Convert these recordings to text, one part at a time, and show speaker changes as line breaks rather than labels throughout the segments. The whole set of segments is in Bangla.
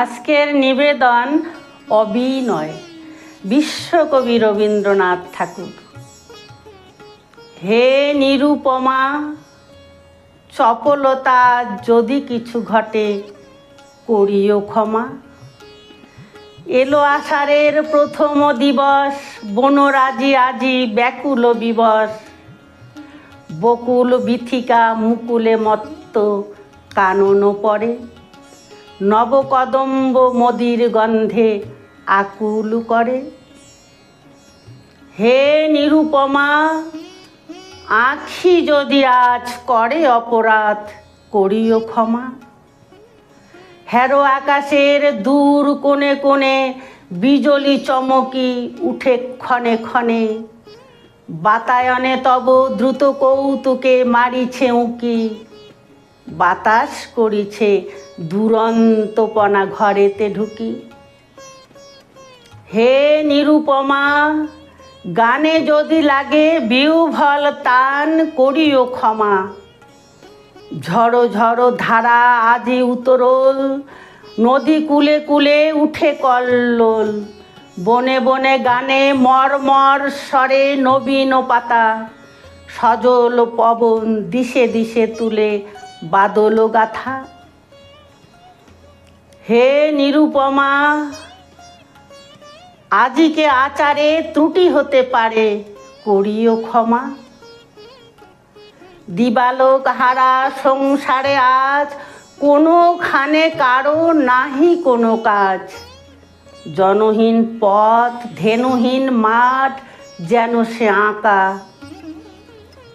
আজকের নিবেদন অভিনয়। বিশ্বকবি রবীন্দ্রনাথ ঠাকুর। হে নিরুপমা, চপলতা যদি কিছু ঘটে, করিও ক্ষমা। এলো আষাঢ়ের প্রথম দিবস, বনরাজি আজি ব্যাকুল বিবশ বকুল বিথিকা মুকুলে মত্ত কাননও পড়ে। নবকদম্ব মদির গন্ধে আকুল করে। হে নিরুপমা, আখি যদি আজ করে অপরাধ, করিও ক্ষমা। হ্যারো আকাশের দূর কোণে কোণে বিজলি চমকি উঠে ক্ষণে ক্ষণে। বাতায়নে তব দ্রুত কৌতুকে মারিছে উঁকি। বাতাস করিছে দুরন্তপনা ঘরেতে ঢুকি। হে নিরুপমা, গানে যদি লাগে বিউভল তান করিও ক্ষমা। ঝড়ো ঝড়ো ধারা আজি উতরল, নদী কুলে কুলে উঠে কল্লোল। বনে বনে গানে মরমর স্বরে নবীন পাতা, সজল পবন দিশে দিশে তুলে বাদল গাথা হে নিরুপমা, আজিকে আচারে ত্রুটি হতে পারে, করিও ক্ষমা। দিবালোক হারা সংসারে আজ, কোনোখানে কারও নাহি কোনো কাজ। জনহীন পথ, ধেনুহীন মাঠ, যেন সে আঁকা।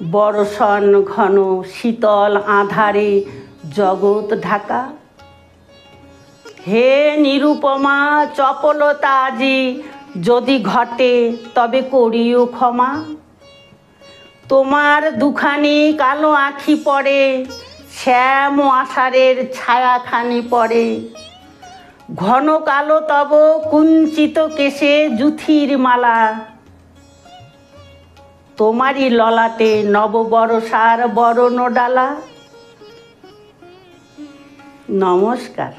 বর্ষণ ঘন, শীতল আধারে জগৎ ঢাকা। হে নিরুপমা, চপলতা আজি, যদি ঘটে তবে করিও ক্ষমা। তোমার দুখানি কালো আঁখি পড়ে, শ্যাম আষাঢ়ের ছায়াখানি পড়ে। ঘন কালো তব কুঞ্চিত কেশে জুথির মালা তোমারই ললাটে নববরসার বরণ ডালা নমস্কার।